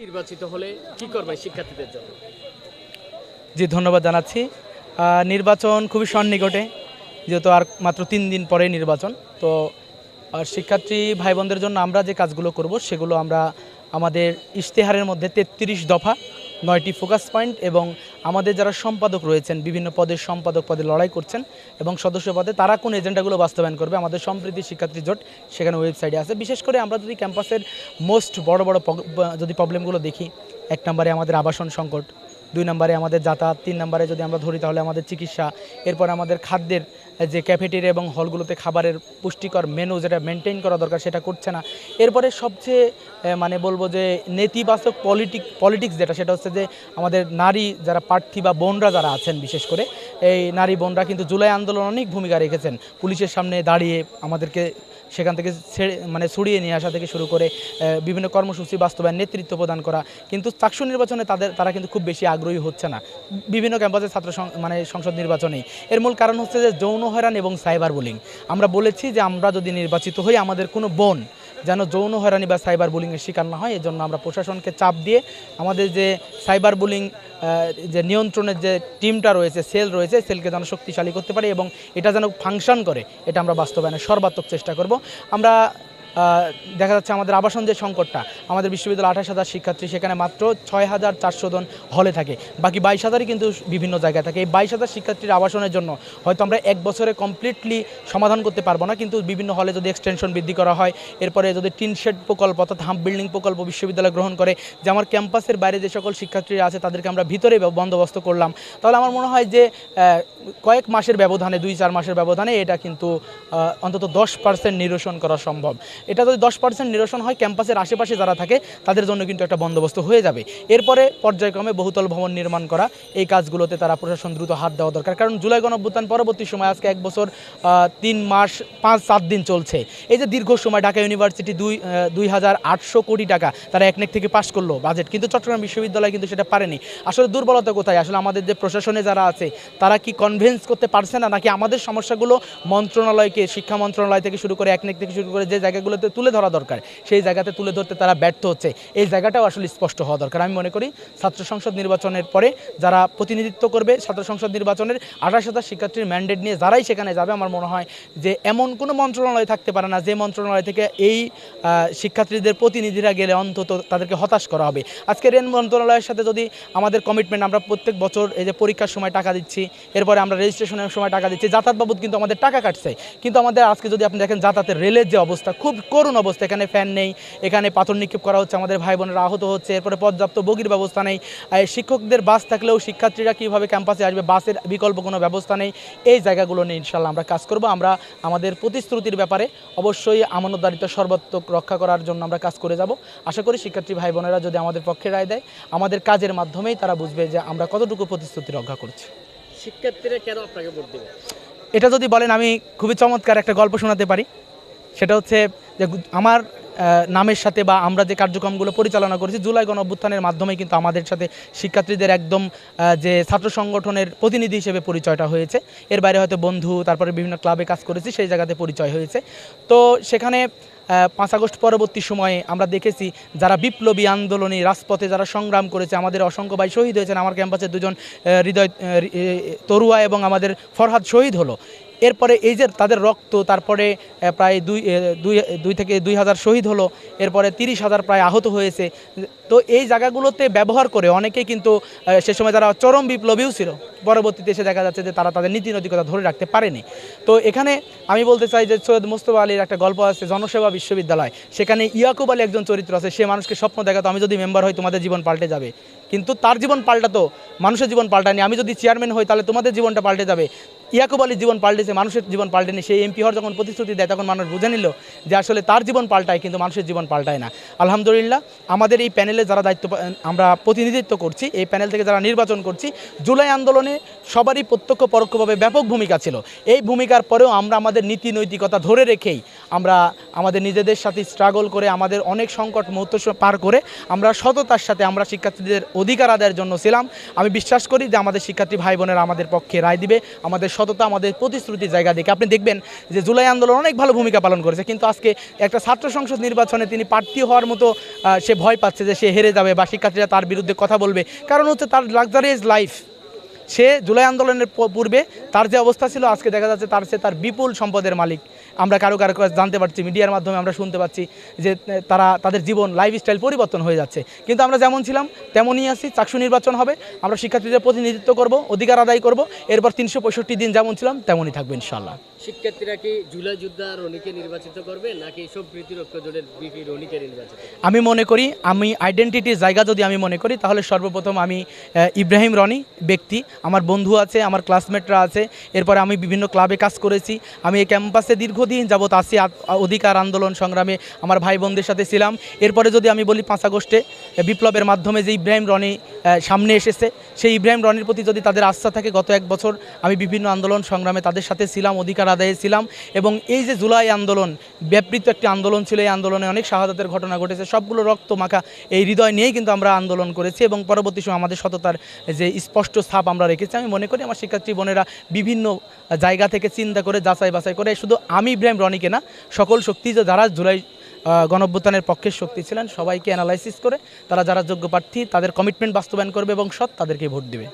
নির্বাচিত হলে কি করবে শিক্ষার্থীদের জন্য? জি, ধন্যবাদ জানাচ্ছি। নির্বাচন খুবই সন্নিকটে, যেহেতু আর মাত্র তিন দিন পরে নির্বাচন, তো শিক্ষার্থী ভাই বোনদের জন্য আমরা যে কাজগুলো করব, সেগুলো আমরা আমাদের ইশতেহারের মধ্যে তেত্রিশ দফা নয়টি ফোকাস পয়েন্ট এবং আমাদের যারা সম্পাদক রয়েছেন, বিভিন্ন পদের সম্পাদক পদে লড়াই করছেন এবং সদস্য পদে তারা কোন এজেন্ডাগুলো বাস্তবায়ন করবে, আমাদের সম্প্রীতি শিক্ষার্থী জোট সেখানে ওয়েবসাইটে আছে। বিশেষ করে আমরা যদি ক্যাম্পাসের মোস্ট বড় বড় যদি প্রবলেমগুলো দেখি, এক নম্বরে আমাদের আবাসন সংকট দুই নম্বরে আমাদের যাতায়াত, তিন নম্বরে যদি আমরা ধরি তাহলে আমাদের চিকিৎসা, এরপর আমাদের খাদ্যের যে ক্যাফেটেরিয়া এবং হলগুলোতে খাবারের পুষ্টিকর মেনু যেটা মেনটেন করা দরকার সেটা করছে না। এরপরে সবচেয়ে মানে বলব যে নেতিবাচক পলিটিক পলিটিক্স যেটা, সেটা হচ্ছে যে আমাদের নারী যারা প্রার্থী বা বোনরা যারা আছেন বিশেষ করে, এই নারী বোনরা কিন্তু জুলাই আন্দোলন অনেক ভূমিকা রেখেছেন। পুলিশের সামনে দাঁড়িয়ে আমাদেরকে সেখান থেকে মানে ছড়িয়ে নিয়ে আসা থেকে শুরু করে বিভিন্ন কর্মসূচি বাস্তবায়ন, নেতৃত্ব প্রদান করা। কিন্তু চাকসু নির্বাচনে তাদের তারা কিন্তু খুব বেশি আগ্রহী হচ্ছে না। বিভিন্ন ক্যাম্পাসে ছাত্র মানে সংসদ নির্বাচনে। এর মূল কারণ হচ্ছে যে যৌন হয়রান এবং সাইবার বুলিং। আমরা বলেছি যে আমরা যদি নির্বাচিত হই, আমাদের কোনো বোন যেন যৌন হয়রানি বা সাইবার বুলিংয়ের শিকার না হয়, এজন্য আমরা প্রশাসনকে চাপ দিয়ে আমাদের যে সাইবার বুলিং যে নিয়ন্ত্রণের যে টিমটা রয়েছে, সেল রয়েছে, সেলকে যেন শক্তিশালী করতে পারে এবং এটা যেন ফাংশন করে, এটা আমরা বাস্তবায়নের সর্বাত্মক চেষ্টা করব। আমরা দেখা যাচ্ছে আমাদের আবাসন যে সংকটটা, আমাদের বিশ্ববিদ্যালয় আঠাশ হাজার শিক্ষার্থী, সেখানে মাত্র ছয় হাজার চারশো জন হলে থাকে। বাকি বাইশ হাজারই কিন্তু বিভিন্ন জায়গায় থাকে। এই বাইশ হাজার শিক্ষার্থীর আবাসনের জন্য হয়তো আমরা এক বছরে কমপ্লিটলি সমাধান করতে পারব না, কিন্তু বিভিন্ন হলে যদি এক্সটেনশন বৃদ্ধি করা হয়, এরপরে যদি টিন শেড প্রকল্প অর্থাৎ হাম্প বিল্ডিং প্রকল্প বিশ্ববিদ্যালয় গ্রহণ করে, যে আমার ক্যাম্পাসের বাইরে যে সকল শিক্ষার্থীরা আছে, তাদেরকে আমরা ভিতরে বন্দোবস্ত করলাম, তাহলে আমার মনে হয় যে কয়েক মাসের ব্যবধানে, দুই চার মাসের ব্যবধানে এটা কিন্তু অন্তত দশ পার্সেন্ট নিরসন করা সম্ভব। এটা যদি দশ পার্সেন্ট নিরসন হয়, ক্যাম্পাসের আশেপাশে যারা থাকে, তাদের জন্য কিন্তু একটা বন্দোবস্ত হয়ে যাবে। এরপরে পর্যায়ক্রমে বহুতল ভবন নির্মাণ করা, এই কাজগুলোতে তারা প্রশাসন দ্রুত হাত দেওয়া দরকার। কারণ জুলাই গণঅভ্যুত্থান পরবর্তী সময়, আজকে এক বছর তিন মাস, পাঁচ, সাত দিন চলছে। এই যে দীর্ঘ সময় ঢাকা ইউনিভার্সিটি দুই দুই হাজার আটশো কোটি টাকা তারা একনেক থেকে পাশ করল বাজেট, কিন্তু চট্টগ্রাম বিশ্ববিদ্যালয় কিন্তু সেটা পারেনি। আসলে দুর্বলতা কোথায়? আসলে আমাদের যে প্রশাসনে যারা আছে, তারা কি কনভিন্স করতে পারছে না? নাকি আমাদের সমস্যাগুলো মন্ত্রণালয়কে, শিক্ষা মন্ত্রণালয় থেকে শুরু করে একনেক থেকে শুরু করে, যে জায়গাগুলোতে তুলে ধরা দরকার। সেই জায়গাতে তুলে ধরতে তারা ব্যর্থ হচ্ছে। এই জায়গাটাও আসলে স্পষ্ট হওয়া দরকার। আমি মনে করি ছাত্র সংসদ নির্বাচনের পরে যারা প্রতিনিধিত্ব করবে ছাত্র সংসদ নির্বাচনের আঠাশ হাজার শিক্ষার্থীর ম্যান্ডেট নিয়ে যারাই সেখানে যাবে, আমার মনে হয় যে এমন কোনো মন্ত্রণালয় থাকতে পারে না যে মন্ত্রণালয় থেকে এই শিক্ষার্থীদের প্রতিনিধিরা গেলে অন্তত তাদেরকে হতাশ করা হবে। আজকে রেন মন্ত্রণালয়ের সাথে যদি আমাদের কমিটমেন্ট আমরা প্রত্যেক বছর এই যে পরীক্ষার সময় টাকা দিচ্ছি, এরপরে আমরা রেজিস্ট্রেশনের সময় টাকা দিচ্ছি, যাতায়াত বাবদ কিন্তু আমাদের টাকা কাটছে। কিন্তু আমাদের আজকে যদি আপনি দেখেন যাতায়াতের রেলের যে অবস্থা, খুব করুণ অবস্থা। এখানে ফ্যান নেই এখানে পাথর নিক্ষেপ করা হচ্ছে আমাদের ভাই বোনেরা আহত হচ্ছে এরপরে পর্যাপ্ত বগির ব্যবস্থা নেই। শিক্ষকদের বাস থাকলেও শিক্ষার্থীরা কীভাবে ক্যাম্পাসে আসবে বাসের বিকল্প কোনো ব্যবস্থা নেই এই জায়গাগুলো নিয়ে ইনশাল্লাহ আমরা কাজ করব। আমরা আমাদের প্রতিশ্রুতির ব্যাপারে অবশ্যই আমানতদারিত্ব সর্বাত্মক রক্ষা করার জন্য আমরা কাজ করে যাব। আশা করি শিক্ষার্থী ভাই বোনেরা যদি আমাদের পক্ষে রায় দেয় আমাদের কাজের মাধ্যমেই তারা বুঝবে যে আমরা কতটুকু প্রতিশ্রুতি রক্ষা করছি। শিক্ষার্থীরা কেন আপনাকে ভোট দেবে? এটা যদি বলেন আমি খুবই চমৎকার একটা গল্প শোনাতে পারি। সেটা হচ্ছে যে আমার নামের সাথে বা আমরা যে কার্যক্রমগুলো পরিচালনা করেছি, জুলাই গণ মাধ্যমে কিন্তু আমাদের সাথে শিক্ষার্থীদের একদম যে ছাত্র সংগঠনের প্রতিনিধি হিসেবে পরিচয়টা হয়েছে। এর বাইরে হয়তো বন্ধু, তারপরে বিভিন্ন ক্লাবে কাজ করেছি, সেই জায়গাতে পরিচয় হয়েছে। তো সেখানে পাঁচ আগস্ট পরবর্তী সময়ে আমরা দেখেছি যারা বিপ্লবী আন্দোলনে রাজপথে যারা সংগ্রাম করেছে, আমাদের অসংখ্য ভাই শহীদ হয়েছেন, আমার ক্যাম্পাসে দুজন হৃদয় তরুয়া এবং আমাদের ফরহাদ শহীদ হলো। এরপরে এই যে তাদের রক্ত, তারপরে প্রায় দুই দুই দুই থেকে দুই হাজার শহীদ হলো, এরপরে তিরিশ হাজার প্রায় আহত হয়েছে। তো এই জায়গাগুলোতে ব্যবহার করে অনেকেই কিন্তু সে সময় যারা চরম বিপ্লবীও ছিল, পরবর্তীতে এসে দেখা যাচ্ছে যে তারা তাদের নীতি নৈতিকতা ধরে রাখতে পারেনি। তো এখানে আমি বলতে চাই যে সৈয়দ মুস্তফা আলীর একটা গল্প আছে, জনসেবা বিশ্ববিদ্যালয়। সেখানে ইয়াকুব আলী একজন চরিত্র আছে, সে মানুষকে স্বপ্ন দেখাতো, আমি যদি মেম্বার হই, তোমাদের জীবন পাল্টে যাবে। কিন্তু তার জীবন পাল্টাতো, মানুষের জীবন পাল্টায়নি। আমি যদি চেয়ারম্যান হই, তাহলে তোমাদের জীবনটা পাল্টে যাবে। ইয়াকুব আলীর জীবন পাল্টেছে, মানুষের জীবন পাল্টেনি। সেই এমপি হওয়ার যখন প্রতিশ্রুতি দেয়, তখন মানুষ বুঝে নিল যে আসলে তার জীবন পাল্টায়, কিন্তু মানুষের জীবন পাল্টায় না। আলহামদুলিল্লাহ, আমাদের এই প্যানেলে যারা দায়িত্ব আমরা প্রতিনিধিত্ব করছি, এই প্যানেল থেকে যারা নির্বাচন করছি, জুলাই আন্দোলনে সবারই প্রত্যক্ষ পরোক্ষভাবে ব্যাপক ভূমিকা ছিল। এই ভূমিকার পরেও আমরা আমাদের নীতি নৈতিকতা ধরে রেখেই আমরা আমাদের নিজেদের সাথে স্ট্রাগল করে, আমাদের অনেক সংকট মুহূর্ত পার করে আমরা সততার সাথে আমরা শিক্ষার্থীদের অধিকার আদায়ের জন্য ছিলাম। আমি বিশ্বাস করি যে আমাদের শিক্ষার্থী ভাই বোনেরা আমাদের পক্ষে রায় দিবে, আমাদের সততা আমাদের প্রতিশ্রুতির জায়গা দেখে। আপনি দেখবেন যে জুলাই আন্দোলন অনেক ভালো ভূমিকা পালন করেছে, কিন্তু আজকে একটা ছাত্র সংসদ নির্বাচনে তিনি প্রার্থী হওয়ার মতো সে ভয় পাচ্ছে যে সে সে হেরে যাবে বা শিক্ষার্থীরা তার বিরুদ্ধে কথা বলবে। কারণ হচ্ছে তার লাক্সারিয়াস লাইফ সে জুলাই আন্দোলনের পূর্বে তার যে অবস্থা ছিল, আজকে দেখা যাচ্ছে তার সে তার বিপুল সম্পদের মালিক। আমরা কারও কারও জানতে পারছি, মিডিয়ার মাধ্যমে আমরা শুনতে পাচ্ছি যে তারা, তাদের জীবন লাইফস্টাইল পরিবর্তন হয়ে যাচ্ছে। কিন্তু আমরা যেমন ছিলাম, তেমনই আছি চাকসু নির্বাচন হবে, আমরা শিক্ষার্থীদের প্রতিনিধিত্ব করব, অধিকার আদায় করব, এরপর তিনশো পঁয়ষট্টি দিন যেমন ছিলাম, তেমনই থাকবে ইনশাল্লাহ শিক্ষার্থীরা কি রনিকে নির্বাচিত করবে, নাকি জোটের বিপি রনিকে নির্বাচিত আমি মনে করি, আমি আইডেন্টিটির জায়গা যদি আমি মনে করি, তাহলে সর্বপ্রথম আমি ইব্রাহিম রনি ব্যক্তি, আমার বন্ধু আছে, আমার ক্লাসমেটরা আছে, এরপরে আমি বিভিন্ন ক্লাবে কাজ করেছি, আমি এই ক্যাম্পাসে দীর্ঘদিন যাবৎ আসি অধিকার আন্দোলন সংগ্রামে আমার ভাই বোনদের সাথে ছিলাম, এরপরে যদি আমি বলি পাঁচ আগস্টে বিপ্লবের মাধ্যমে যে ইব্রাহিম রনি সামনে এসেছে। সেই ইব্রাহিম রনির প্রতি যদি তাদের আস্থা থাকে, গত এক বছর আমি বিভিন্ন আন্দোলন সংগ্রামে তাদের সাথে ছিলাম, অধিকার আদায়ে ছিলাম এবং এই যে জুলাই আন্দোলন, ব্যাপৃত একটি আন্দোলন ছিল, এই আন্দোলনে অনেক শাহাদাতের ঘটনা ঘটেছে। সবগুলো রক্ত মাখা এই হৃদয় নিয়েই কিন্তু আমরা আন্দোলন করেছি এবং পরবর্তী সময় আমাদের সততার যে স্পষ্ট ছাপ আমরা রেখেছি। আমি মনে করি আমার শিক্ষার্থী বোনেরা বিভিন্ন জায়গা থেকে চিন্তা করে যাচাই বাছাই করে, শুধু আমি ইব্রাহিম রনিকে না, সকল শক্তি যে যারা জুলাই গণঅভ্যুত্থানের পক্ষের শক্তি ছিলেন। সবাইকে অ্যানালাইসিস করে, তারা যারা যোগ্য প্রার্থী, তাদের কমিটমেন্ট বাস্তবায়ন করবে এবং সৎ তাদেরকে ভোট দেবে।